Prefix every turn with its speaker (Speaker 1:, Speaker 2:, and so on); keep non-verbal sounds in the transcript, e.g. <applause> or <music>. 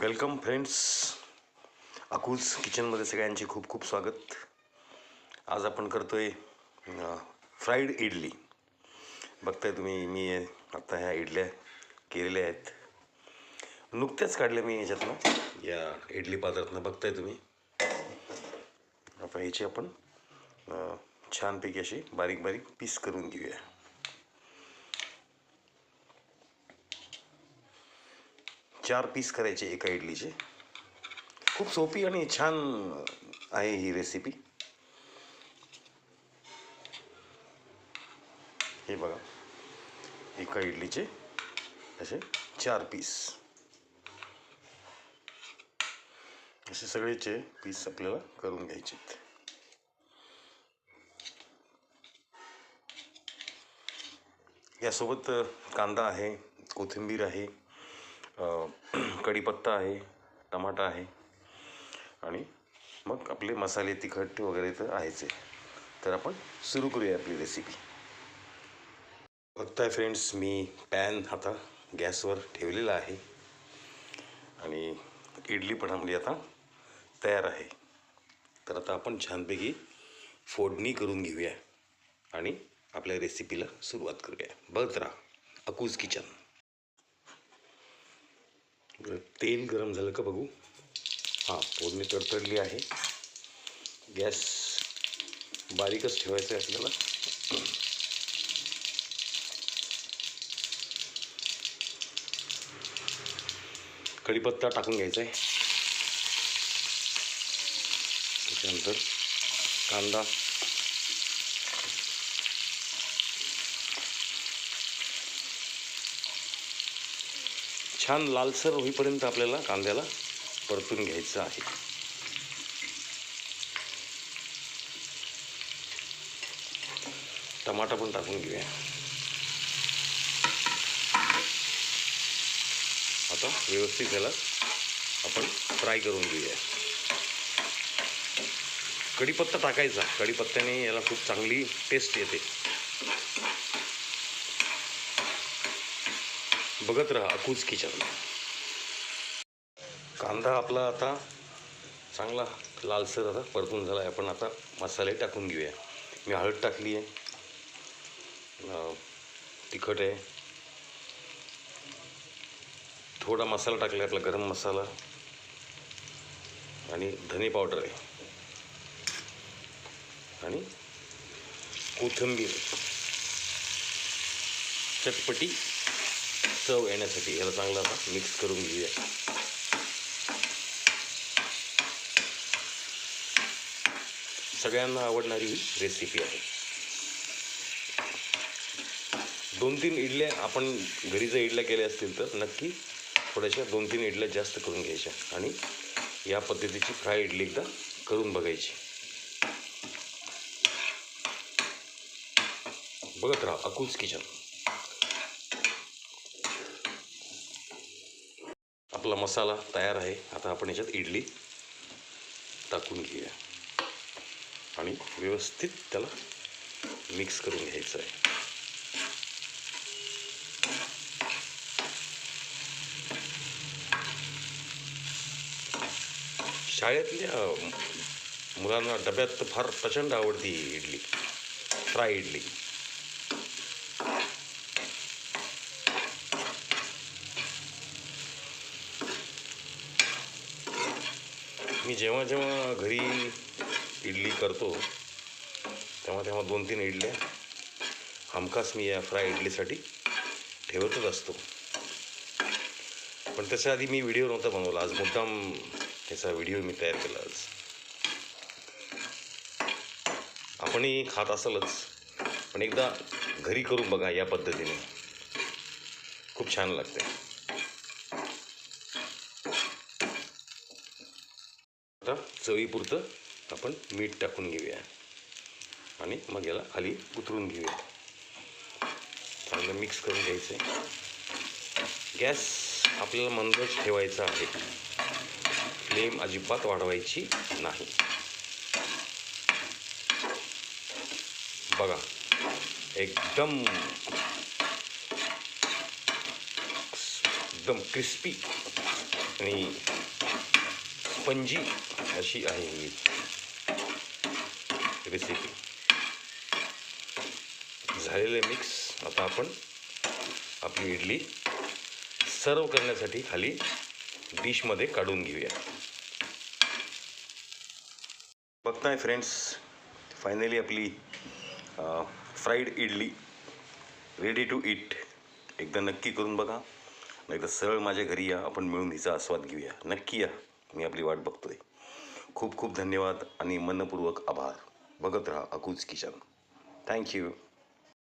Speaker 1: Welcome friends अकूज किचनमध्ये सगळ्यांचे खूप खूप स्वागत. आज आपण करतो आहे फ्राईड इडली. बघताय तुम्ही मी आत्ता ह्या इडल्या केलेल्या आहेत. नुकत्याच काढल्या मी ह्याच्यातनं या इडली पात्रातनं बघताय तुम्ही. आता ह्याची आपण छानपैकी अशी बारीक बारीक पीस करून घेऊया. चार पीस करायचे एका इडलीचे. खूप सोपी आणि छान आहे ही रेसिपी हे बघा. एका इडलीचे असे चार पीस. असे सगळेचे पीस आपल्याला करून घ्यायचे यासोबत कांदा आहे कोथिंबीर आहे <clears throat> कढीपत्ता आहे टमाटा आहे आणि मग आपले मसाले तिखट वगैरे तर आहेच आहे. तर आपण सुरू करूया आपली रेसिपी बघताय फ्रेंड्स मी पॅन आता गॅसवर ठेवलेला आहे आणि इडली पण आपली आता तयार आहे. तर आता आपण छानपैकी फोडणी करून घेऊया आणि आपल्या रेसिपीला सुरुवात करूया. बघत राहा अकूज किचन तेल गरम झालं का बघू? हां फोडणी तडतडली आहे. गॅस बारीकच ठेवायचं आहे आपल्याला. कढीपत्ता टाकून घ्यायचा आहे. त्याच्यानंतर कांदा छान लालसर होईपर्यंत आपल्याला कांद्याला परतून घ्यायचं आहे. टमाटा पण टाकून घेऊया. आता व्यवस्थित त्याला आपण फ्राय करून घेऊया. कढीपत्ता टाकायचा. कढीपत्त्याने याला खूप चांगली टेस्ट येते. बघत राहा अकूज किचन कांदा आपला आता चांगला लालसर आता परतून झाला आहे आपण आता मसाले टाकून घेऊया. मी हळद टाकली आहे. तिखट आहे. थोडा मसाला टाकला आहे आपला गरम मसाला. आणि धने पावडर आहे. आणि कोथिंबीर. चटपटी चव येण्यासाठी याला चांगलं आता मिक्स करून घेऊया. सगळ्यांना आवडणारी ही रेसिपी आहे. दोन तीन इडल्या आपण घरी जर इडल्या केल्या असतील तर नक्की थोड्याशा दोन तीन इडल्या जास्त करून घ्यायच्या आणि या पद्धतीची फ्राय इडली एकदा करून बघायची. बघत राहा अकुल्स किचन. आपला मसाला तयार आहे. आता आपण याच्यात इडली टाकून घेऊया. आणि व्यवस्थित त्याला मिक्स करून घ्यायचं आहे. शाळेतल्या मुलांना डब्यात तर फार प्रचंड आवडती इडली फ्राय इडली. मी जेव्हा जेव्हा घरी इडली करतो तेव्हा तेव्हा दोन तीन इडल्या हमखास मी या फ्राय इडलीसाठी ठेवतच असतो. पण त्याच्या आधी मी व्हिडिओ नव्हता बनवला. आज मुद्दाम त्याचा व्हिडिओ मी तयार केला आज. आपणही खात असालच पण एकदा घरी करून बघा या पद्धतीने. खूप छान लागते. आता चवीपुरतं आपण मीठ टाकून घेऊया. आणि मग याला खाली उतरून घेऊया. चांगलं मिक्स करून घ्यायचं आहे. गॅस आपल्याला मंदच ठेवायचा आहे. फ्लेम अजिबात वाढवायची नाही. बघा एकदम एकदम क्रिस्पी आणि स्पंजी अशी आहे ही. रेसिपी झालेलं मिक्स आता आपण आपली इडली सर्व करण्यासाठी खाली डिशमध्ये काढून घेऊया. बघताय फ्रेंड्स फायनली आपली fried idli ready to eat एकदा नक्की करून बघा. नाही तर सरळ माझ्या घरी या आपण मिळून हिचा आस्वाद घेऊया. नक्की या. मी आपली वाट बघतोय. खूप खूप धन्यवाद आणि मनपूर्वक आभार. बघत राहा अकूज किचन थँक्यू